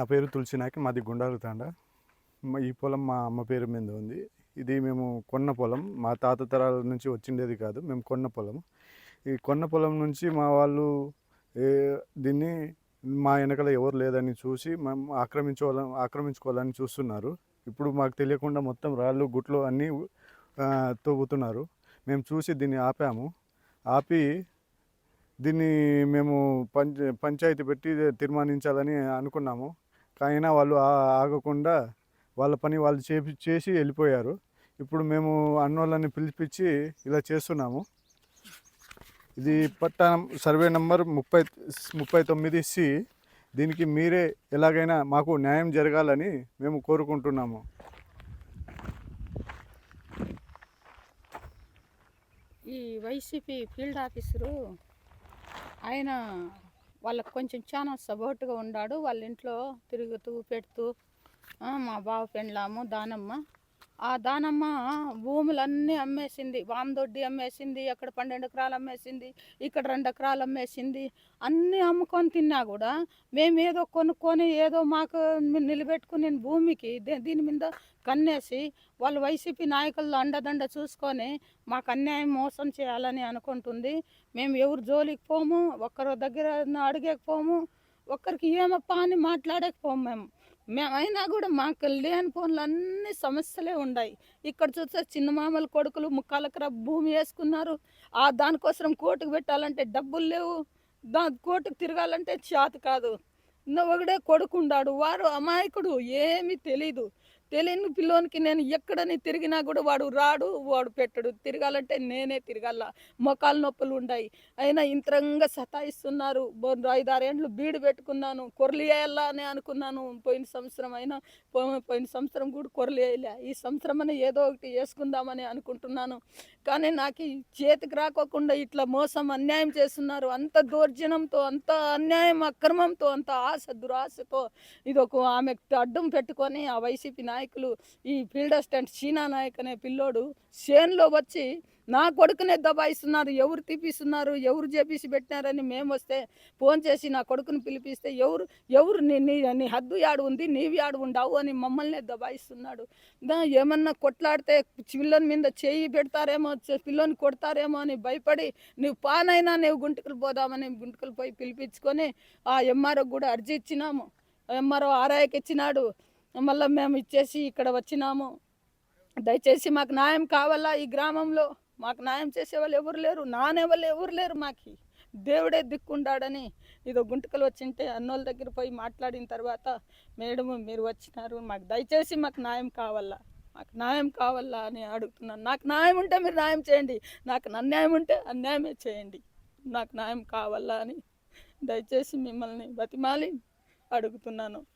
నా పేరు తులసినాకి మాది గుండాలు తాండ. ఈ పొలం మా అమ్మ పేరు మీద ఉంది. ఇది మేము కొన్న పొలం. మా తాత తరాల నుంచి వచ్చిండేది కాదు మేము కొన్న పొలం. ఈ కొన్న పొలం నుంచి మా వాళ్ళు దీన్ని మా వెనకల ఎవరు లేదని చూసి మేము ఆక్రమించుకోవాలని ఆక్రమించుకోవాలని చూస్తున్నారు. ఇప్పుడు మాకు తెలియకుండా మొత్తం రాళ్ళు గుట్లు అన్నీ తవ్వుతున్నారు. మేము చూసి దీన్ని ఆపాము. ఆపి దీన్ని మేము పంచ పంచాయతీ పెట్టి తీర్మానించాలని అనుకున్నాము. అయినా వాళ్ళు ఆగకుండా వాళ్ళ పని వాళ్ళు చేపి చేసి వెళ్ళిపోయారు. ఇప్పుడు మేము అన్నోళ్ళని పిలిపించి ఇలా చేస్తున్నాము. ఇది పట్టణం సర్వే నంబర్ ముప్పై ముప్పై తొమ్మిది సి. దీనికి మీరే ఎలాగైనా మాకు న్యాయం జరగాలని మేము కోరుకుంటున్నాము. ఈ వైసీపీ ఫీల్డ్ ఆఫీసరు ఆయన వాళ్ళకి కొంచెం చాలా సపోర్ట్గా ఉన్నాడు వాళ్ళ ఇంట్లో తిరుగుతూ పెడుతూ మా బావ పెండ్లాము దానమ్మ ఆ దానమ్మ భూములన్నీ అమ్మేసింది. వామదొడ్డి అమ్మేసింది అక్కడ పన్నెండు ఎకరాలు అమ్మేసింది ఇక్కడ రెండు ఎకరాలు అమ్మేసింది. అన్నీ అమ్ముకొని తిన్నా కూడా మేము ఏదో కొనుక్కొని ఏదో మాకు నిలబెట్టుకుని భూమికి దే- దీని మీద కన్నేసి వాళ్ళు వైసీపీ నాయకులు అండదండ చూసుకొని మాకు అన్యాయం మోసం చేయాలని అనుకుంటుంది. మేము ఎవరు జోలికి పోము ఒక్కరి దగ్గర అడిగేకపోము ఒక్కరికి ఏమప్పా అని మాట్లాడకపోము మేము. మేమైనా కూడా మాకు లేని ఫోన్లు అన్ని సమస్యలే ఉన్నాయి ఇక్కడ చూస్తే చిన్న మామల కొడుకులు ముక్కాలకర భూమి వేసుకున్నారు. ఆ దానికోసం కోర్టుకు పెట్టాలంటే డబ్బులు లేవు. దా కోర్టుకు తిరగాలంటే చేత కాదు. ఇంకా ఒకడే కొడుకుండాడు వారు అమాయకుడు. ఏమీ తెలీదు. తెలియని పిల్లోనికి నేను ఎక్కడని తిరిగినా కూడా వాడు రాడు వాడు పెట్టడు. తిరగాలంటే నేనే తిరగాల. మొకాలు నొప్పులు ఉన్నాయి అయినా ఇంతరంగా సతాయిస్తున్నారు. ఐదు ఆరేండ్లు బీడు పెట్టుకున్నాను. కొరలు వేయాలా అని అనుకున్నాను. పోయిన సంవత్సరం అయినా పో- పోయిన సంవత్సరం కూడా కొరలి వేయలే. ఈ సంవత్సరం అని ఏదో ఒకటి వేసుకుందామని అనుకుంటున్నాను. కానీ నాకు చేతికి రాకోకుండా ఇట్లా మోసం అన్యాయం చేస్తున్నారు. అంత దౌర్జన్యంతో అంత అన్యాయం అక్రమంతో అంత ఆశ దురాశతో ఇది ఒక ఆమె అడ్డం పెట్టుకొని ఆ వైసీపీ నాయకులు ఈ ఫీల్డ్ అసిస్టెంట్ చీనా నాయక్ అనే పిల్లోడు చేన్లో వచ్చి నా కొడుకునే దబాయిస్తున్నారు ఎవరు తీపిస్తున్నారు ఎవరు చేపిసి పెట్టినారని మేము వస్తే ఫోన్ చేసి నా కొడుకుని పిలిపిస్తే ఎవరు ఎవరు నీ నీ నీ హద్దు యాడు ఉంది నీవి యాడు ఉండవు అని మమ్మల్ని దబాయిస్తున్నాడు. ఏమన్నా కొట్లాడితే పిల్లని మీద చేయి పెడతారేమో పిల్లని కొడతారేమో అని భయపడి నువ్వు పానైనా నువ్వు గుంటుకులు పోదామని గుంటుకులు పోయి పిలిపించుకొని ఆ ఎంఆర్ఓ కూడా అర్జీ ఇచ్చినాము. ఎంఆర్ఓ ఆర్ఐకి ఇచ్చినాడు. మళ్ళీ మేము ఇచ్చేసి ఇక్కడ వచ్చినాము. దయచేసి మాకు న్యాయం కావాలా ఈ గ్రామంలో? మాకు న్యాయం చేసే వాళ్ళు ఎవరు లేరు నానే వాళ్ళు ఎవరు లేరు మాకు. దేవుడే దిక్కుండాడని ఇదో గుంటకలు వచ్చింటే అన్నోళ్ళ దగ్గర పోయి మాట్లాడిన తర్వాత మేడము మీరు వచ్చినారు మాకు దయచేసి మాకు న్యాయం కావాలా? మాకు న్యాయం కావాలా అని అడుగుతున్నాను. నాకు న్యాయం ఉంటే మీరు న్యాయం చేయండి. నాకు అన్యాయం ఉంటే అన్యాయమే చేయండి. నాకు న్యాయం కావాలా అని దయచేసి మిమ్మల్ని బతిమాలి అడుగుతున్నాను.